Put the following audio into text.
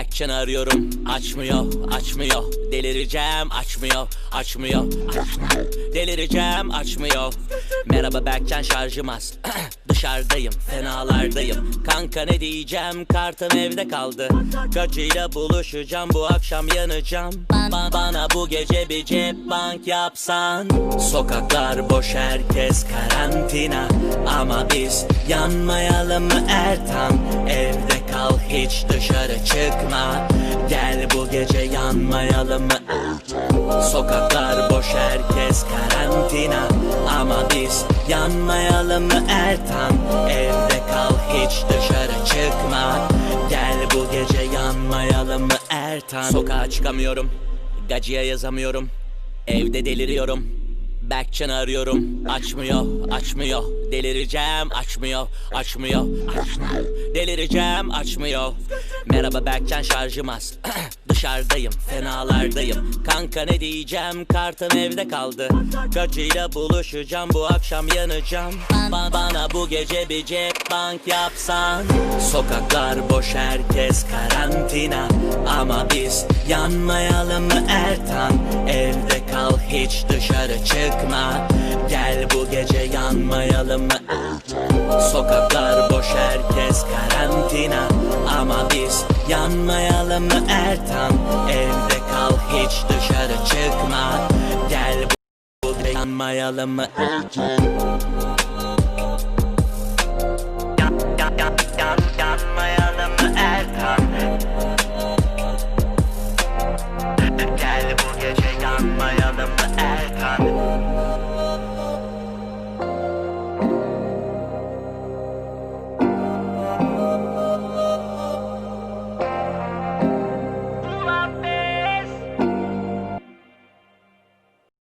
Berkcan arıyorum. Açmıyor açmıyor. Delireceğim açmıyor açmıyor. Açmıyor delireceğim açmıyor. Merhaba Berkcan şarjım az. Dışarıdayım fenalardayım. Kanka ne diyeceğim? Kartım evde kaldı. Kaçıyla buluşacağım bu akşam yanacağım. Ba- Bana bu gece bir cep bank yapsan. Sokaklar boş herkes karantina. Ama biz yanmayalım mı Ertan hiç dışarı çıkma. Gel bu gece yanmayalım mı? Sokaklar boş herkes karantina. Ama biz yanmayalım mı Ertan? Evde kal hiç dışarı çıkma. Gel bu gece yanmayalım mı Ertan? Sokağa çıkamıyorum Gacıya yazamıyorum. Evde deliriyorum Berkcan'ı arıyorum. Açmıyor, açmıyor. Delireceğim, açmıyor, açmıyor, açmıyor. Delireceğim, açmıyor. Merhaba Berkcan şarjım az. Dışarıdayım, fenalardayım. Kanka ne diyeceğim? Kartım evde kaldı. Gacıyla buluşacağım bu akşam yanacağım. Ba- Bana bu gece bir cep bank yapsan. Sokaklar boş herkes karantina. Ama biz yanmayalım mı Ertan? Evde kal hiç dışarı çıkma. Gel bu gece yanmayalım mı? Sokaklar boş herkes karantina. Ama biz yanmayalım mı Ertan? Evde kal hiç dışarı çıkma. Gel bu gece yanmayalım mı? Ertan